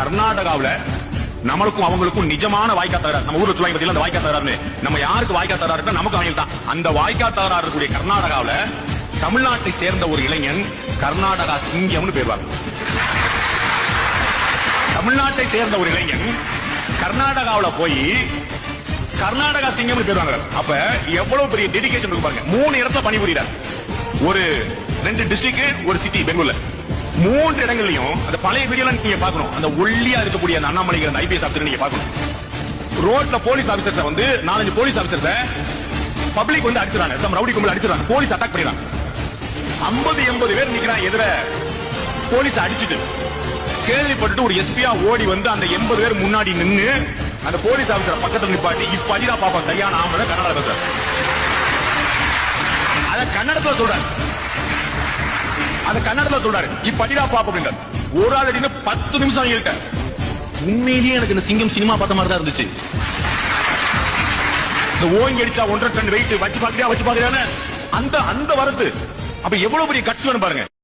கர்நாடகாவுல நம்மளுக்கும் அவங்களுக்கும் நிஜமான வாய்க்கா தகராறு நம்ம ஊர்ல சொல்லுவாங்க பத்தியில அந்த வாய்க்கா தகராறுன்னு நம்ம யாருக்கு வாய்க்கா தகராறு இருக்கோ நமக்கு அவங்க தான். அந்த வாய்க்கா தகராறு இருக்கக்கூடிய கர்நாடகாவுல தமிழ்நாட்டை சேர்ந்த ஒரு இளைஞன் கர்நாடகா சிங்கம்னு பேருவாங்க தமிழ்நாட்டை சேர்ந்த ஒரு இளைஞன் கர்நாடகாவுல போய் கர்நாடகா சிங்கம்னு பேர் வாங்குறாரு அப்ப எவ்வளவு பெரிய டெடிகேஷன் இருக்கு பாருங்க. மூணு இடத்துல பணிபுரிகிறார் ஒரு ரெண்டு டிஸ்ட்ரிக்ட் ஒரு சிட்டி பெங்களூர்ல. மூன்று இடங்கள்லயும் அந்த பழைய வீடியோல நீங்க பார்க்கணும். அந்த ஒல்லியா இருக்கக்கூடிய அந்த அண்ணாமலைங்கிற அந்த ஐபிஎஸ் ஆஃபீஸர் நீங்க பார்க்கணும். ரோட்ல போலீஸ் ஆபீசர்ஸ் வந்து நாலஞ்சு போலீஸ் ஆபீசர்ஸ் பப்ளிக் வந்து அடிச்சுறாங்க சம் ரவுடி கும்பல் அடிச்சுறாங்க போலீஸ் அட்டாக் பண்ணிடுறாங்க. ஐம்பது எண்பது பேர் நிக்கிறான் எதிர போலீஸ் அடிச்சுட்டு கேள்விப்பட்டுட்டு ஒரு எஸ்பியா ஓடி வந்து அந்த எண்பது பேர் முன்னாடி நின்னு அந்த போலீஸ் ஆபீசர் பக்கத்துல நிப்பாட்டி இப்ப அஜிதா பாப்பா சரியான ஆம்பளை கன்னடா பேசுற அத கன்னடத்துல சொல்றாங்க அந்த கன்னடத்துல சொல்றாரு. இப்ப அடிடா அப்படின்றார். ஒரு ஆள் அடின்னு பத்து நிமிஷம் ஆகிட்ட உண்மையிலேயே எனக்கு இந்த சிங்கம் சினிமா பார்த்த மாதிரி தான் இருந்துச்சு. இந்த ஓங்கி அடிச்சா ஒன்றரை டன் வெயிட் வச்சு பாக்குறியா வச்சு பாக்குறியான்னு அந்த அந்த வரத்து. அப்ப எவ்வளவு பெரிய கட்சி வேணும் பாருங்க.